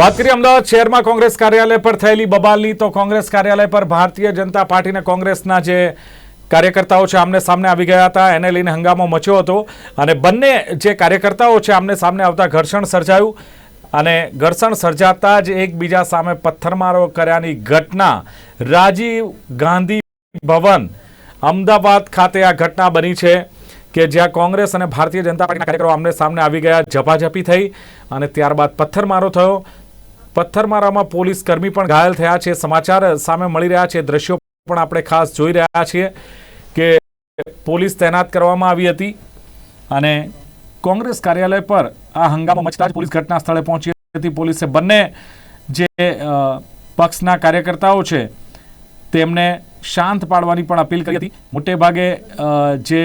વાત કરીએ અમદાવાદ શહેરમાં કોંગ્રેસ કાર્યાલય પર થયેલી બબાલની, તો કોંગ્રેસ કાર્યાલય પર ભારતીય જનતા પાર્ટીના કોંગ્રેસના જે કાર્યકર્તાઓ છે, આમને સામને આવી ગયા હતા. એને લઈને હંગામો મચ્યો હતો અને બંને જે કાર્યકર્તાઓ છે, આમને સામને આવતા ઘર્ષણ સર્જાયું અને ઘર્ષણ સર્જાતા જ એકબીજા સામે પથ્થરમારો કર્યાની ઘટના. રાજીવ ગાંધી ભવન અમદાવાદ ખાતે આ ઘટના બની છે કે જ્યાં કોંગ્રેસ અને ભારતીય જનતા પાર્ટીના કાર્યકરો આમને સામને આવી ગયા, ઝપાઝપી થઈ અને ત્યારબાદ પથ્થરમારો થયો. પથ્થરમારામાં પોલીસ કર્મી પણ ઘાયલ થયા છે. સમાચાર સામે મળી રહ્યા છે. દ્રશ્યો પણ આપણે ખાસ જોઈ રહ્યા છીએ કે પોલીસ તૈનાત કરવામાં આવી હતી અને કોંગ્રેસ કાર્યાલય પર આ હંગામા મચતા જ પોલીસ ઘટના સ્થળે પહોંચી હતી. પોલીસે બંને જે પક્ષના કાર્યકર્તાઓ છે તેમને શાંત પાડવાની પણ અપીલ કરી હતી. મોટે ભાગે જે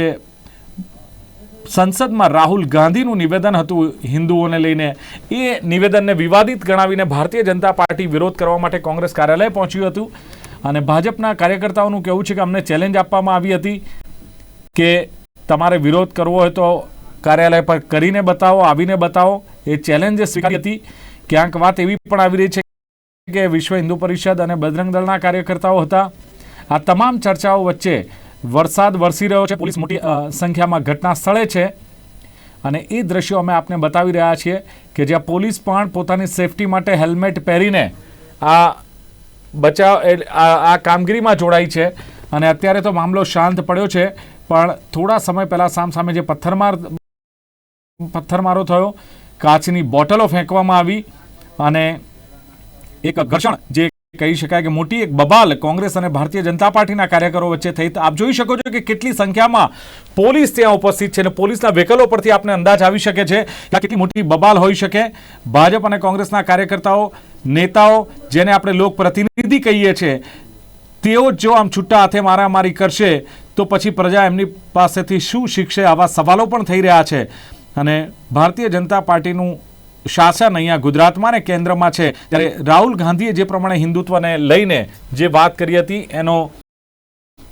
સંસદમાં રાહુલ ગાંધીનું નિવેદન હતું હિન્દુઓને લઈને. એ નિવેદનને વિવાદિત ગણાવીને ભારતીય જનતા પાર્ટી વિરોધ કરવા માટે કોંગ્રેસ કાર્યાલય પહોંચ્યું હતું. અને ભાજપના કાર્યકર્તાઓનું કહેવું છે કે અમને ચેલેન્જ આપવામાં આવી હતી કે તમારે વિરોધ કરવો હોય તો કાર્યાલય પર કરીને બતાવો, આવીને બતાવો. એ ચેલેન્જ સ્વીકારી હતી. ક્યાંક વાત એવી પણ આવી રહી છે કે વિશ્વ હિન્દુ પરિષદ અને બજરંગ દળના કાર્યકર્તાઓ હતા. આ તમામ ચર્ચાઓ વચ્ચે વરસાદ વરસી રહ્યો છે, પોલીસ મોટી સંખ્યામાં ઘટના સ્થળે છે. અને એ દ્રશ્યો અમે આપને બતાવી રહ્યા છીએ કે જ્યાં પોલીસ પણ પોતાની સેફટી માટે હેલ્મેટ પહેરીને આ બચાવ આ કામગીરીમાં જોડાઈ છે. અને અત્યારે તો મામલો શાંત પડ્યો છે, પણ થોડા સમય પહેલાં સામસામે જે પથ્થરમાર, પથ્થરમારો થયો, કાચની બોટલો ફેંકવામાં આવી. અને એક ઘર્ષણ જે કહી શકાય કે મોટી એક બબાલ કોંગ્રેસ અને ભારતીય જનતા પાર્ટીના કાર્યકરો વચ્ચે થઈ. આપ જોઈ શકો છો કે કેટલી સંખ્યામાં પોલીસ ત્યાં ઉપસ્થિત છે અને પોલીસના વ્હીકલો પરથી આપને અંદાજ આવી શકે છે કે કેટલી મોટી બબાલ હોઈ શકે. ભાજપ અને કોંગ્રેસના કાર્યકર્તાઓ, નેતાઓ, જેને આપણે લોકપ્રતિનિધિ કહીએ છીએ તેઓ જો આમ છૂટા હાથે મારામારી કરશે, તો પછી પ્રજા એમની પાસેથી શું શીખશે આવા સવાલો પણ થઈ રહ્યા છે. અને ભારતીય જનતા પાર્ટીનું શાસન અહીંયા ગુજરાતમાં ને કેન્દ્રમાં છે. ત્યારે રાહુલ ગાંધીએ જે પ્રમાણે હિન્દુત્વને લઈને જે વાત કરી હતી, એનો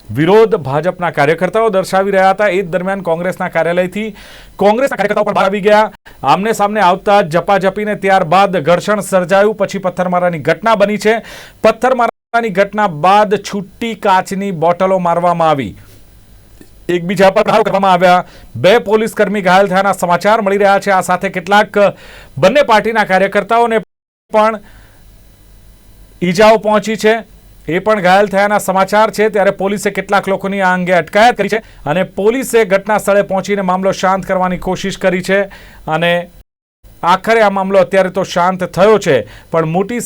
વિરોધ ભાજપના કાર્યકર્તાઓ દર્શાવી રહ્યા હતા. એ જ દરમિયાન કોંગ્રેસના કાર્યાલયથી કોંગ્રેસના કાર્યકર્તાઓ પણ આવી ગયા. આમને સામને આવતા જ ઝપાઝપીને ત્યારબાદ ઘર્ષણ સર્જાયું. પછી પથ્થરમારાની ઘટના બની છે. પથ્થરમારાની ઘટના બાદ છૂટી કાચની બોટલો મારવામાં આવી. એકબીજા પર પ્રહારો કરવામાં આવ્યા. બે પોલીસ કર્મી ઘાયલ થયાના સમાચાર મળી રહ્યા છે. આ સાથે કેટલાક બંને પાર્ટીના કાર્યકર્તાઓને પણ ઈજાઓ પહોંચી છે. એ પણ ઘાયલ થયાના સમાચાર છે. ત્યારે પોલીસે કેટલાક લોકોની આ અંગે અટકાયત કરી છે અને પોલીસે ઘટના સ્થળે પહોંચીને મામલો શાંત કરવાની કોશિશ કરી છે. અને આખરે આ મામલો અત્યારે તો શાંત થયો છે. પણ મોટી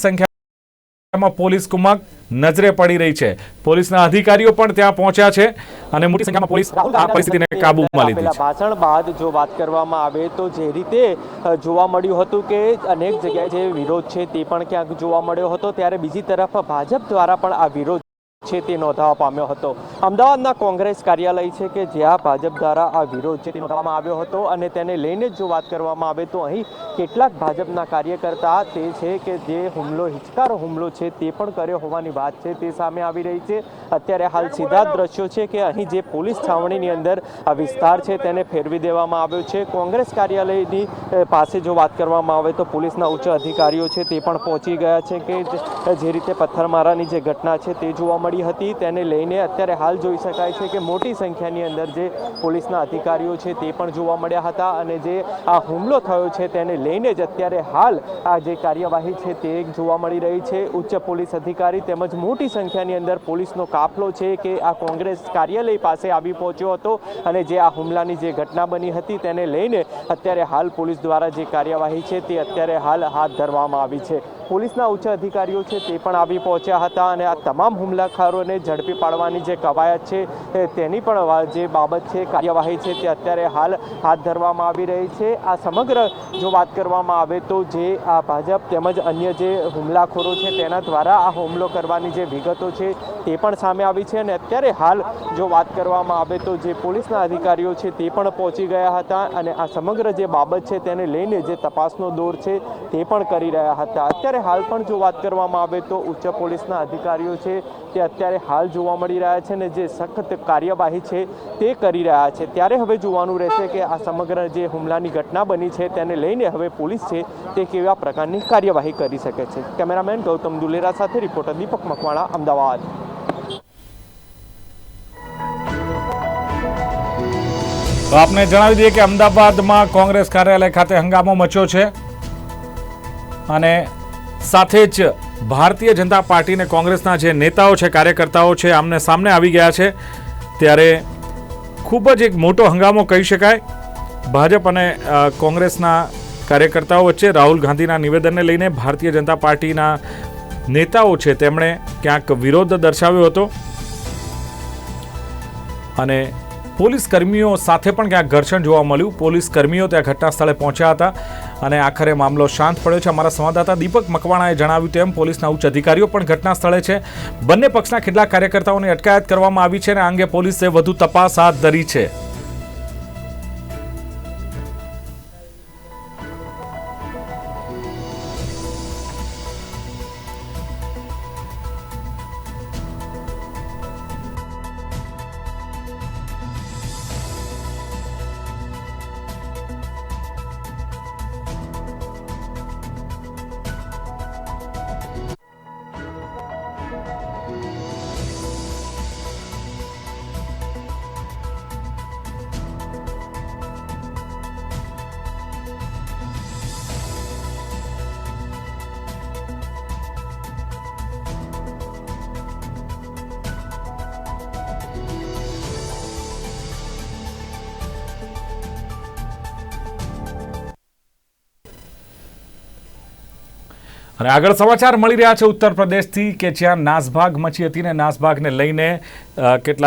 સંખ્યામાં પોલીસ કુમક નજરે પડી રહી છે. પોલીસના અધિકારીઓ પણ ત્યાં પહોંચ્યા છે અને મોટી સંખ્યામાં પોલીસ આ પરિસ્થિતિને કાબૂમાં લીધી છે. ભાષણ બાદ જો વાત કરવામાં આવે તો જે રીતે જોવા મળ્યું હતું કે અનેક જગ્યાએ જે વિરોધ છે તે પણ ક્યાંક જોવા મળ્યો હતો ત્યારે બીજી તરફ ભાજપ દ્વારા પણ આ વિરોધ છે તે નોંધાવા પામ્યો હતો. અમદાવાદના કોંગ્રેસ કાર્યાલય છે કે જ્યાં ભાજપ દ્વારા આ વિરોધ છે તે નોંધાવવામાં આવ્યો હતો અને તેને લઈને જ વાત કરવામાં આવે તો અહીં કેટલાક ભાજપના કાર્યકર્તા તે છે કે જે હુમલો, હિચકારો હુમલો છે તે પણ કર્યો હોવાની વાત છે, તે સામે આવી રહી છે. અત્યારે હાલ સીધા દ્રશ્યો છે કે અહીં જે પોલીસ છાવણીની અંદર આ વિસ્તાર છે તેને ફેરવી દેવામાં આવ્યો છે. કોંગ્રેસ કાર્યાલયની પાસે જો વાત કરવામાં આવે તો પોલીસના ઉચ્ચ અધિકારીઓ છે તે પણ પહોંચી ગયા છે કે જે રીતે પથ્થરમારાની જે ઘટના છે તે જોવા મળી હતી. તેને લઈને અત્યારે હાલ જોઈ શકાય છે કે મોટી સંખ્યાની અંદર જે પોલીસના અધિકારીઓ છે તે પણ જોવા મળ્યા હતા અને જે આ હુમલો થયો છે તેને લઈને જ અત્યારે હાલ આ જે કાર્યવાહી છે તે જોવા મળી રહી છે. ઉચ્ચ પોલીસ અધિકારી તેમજ મોટી સંખ્યાની અંદર પોલીસનો કાફલો છે કે આ કોંગ્રેસ કાર્યાલય પાસે આવી પહોંચ્યો હતો અને જે આ હુમલાની જે ઘટના બની હતી તેને લઈને અત્યારે હાલ પોલીસ દ્વારા જે કાર્યવાહી છે તે અત્યારે હાલ હાથ ધરવામાં આવી છે. પોલીસના ઉચ્ચ અધિકારીઓ છે તે પણ આવી પહોંચ્યા હતા અને આ તમામ હુમલાખોરોને ઝડપી પાડવાની જે કવાયત છે તેની પણ જે બાબત છે, કાર્યવાહી છે તે અત્યારે હાલ હાથ ધરવામાં આવી રહી છે. આ સમગ્ર જો વાત કરવામાં આવે તો જે આ ભાજપ તેમજ અન્ય જે હુમલાખોરો છે તેના દ્વારા આ હુમલો કરવાની જે વિગતો છે તે પણ સામે આવી છે અને અત્યારે હાલ જો વાત કરવામાં આવે તો જે પોલીસના અધિકારીઓ છે તે પણ પહોંચી ગયા હતા અને આ સમગ્ર જે બાબત છે તેને લઈને જે તપાસનો દોર છે તે પણ કરી રહ્યા હતા. અત્યારે અત્યારે હાલ પણ જો વાત કરવામાં આવે તો ઉચ્ચ પોલીસના અધિકારીઓ છે તે અત્યારે હાલ જોવા મળી રહ્યા છે ને જે સખત કાર્યવાહી છે તે કરી રહ્યા છે. ત્યારે હવે જોવાનું રહેશે કે આ સમગ્ર જે હુમલાની ઘટના બની છે તેને લઈને હવે પોલીસ છે તે કેવા પ્રકારની કાર્યવાહી કરી શકે છે. કેમેરામેન ગૌતમ દુલેરા સાથે રિપોર્ટર દીપક મકવાણા, અમદાવાદ. તો આપને જણાવી દઈએ કે અમદાવાદમાં કોંગ્રેસ કાર્યાલય ખાતે હંગામો મચ્યો છે અને સાથે જ ભારતીય જનતા પાર્ટી અને કોંગ્રેસના જે નેતાઓ છે, કાર્યકર્તાઓ છે, આમને સામને આવી ગયા છે. ત્યારે ખૂબ જ એક મોટો હંગામો કહી શકાય. ભાજપ અને કોંગ્રેસના કાર્યકર્તાઓ વચ્ચે રાહુલ ગાંધીના નિવેદનને લઈને ભારતીય જનતા પાર્ટીના નેતાઓ છે, તેમણે ક્યાંક વિરોધ દર્શાવ્યો હતો. અને પોલીસ કર્મીઓ સાથે પણ ક્યાંક ઘર્ષણ જોવા મળ્યું. પોલીસ કર્મીઓ ત્યાં ઘટના સ્થળે પહોંચ્યા હતા. અને આખરે મામલો શાંત પડ્યો છે. અમારા સંવાદદાતા દીપક મકવાણાએ જણાવ્યું તેમ પોલીસના ઉચ્ચ અધિકારીઓ પણ ઘટના સ્થળે છે. બંને પક્ષના કેટલાક કાર્યકર્તાઓની અટકાયત કરવામાં આવી છે અને આ અંગે પોલીસે વધુ તપાસ હાથ ધરી છે. અને આગળ સમાચાર મળી રહ્યા છે ઉત્તર પ્રદેશથી કે જ્યાં નાસભાગ મચી હતી ને નાસભાગને લઈને કેટલા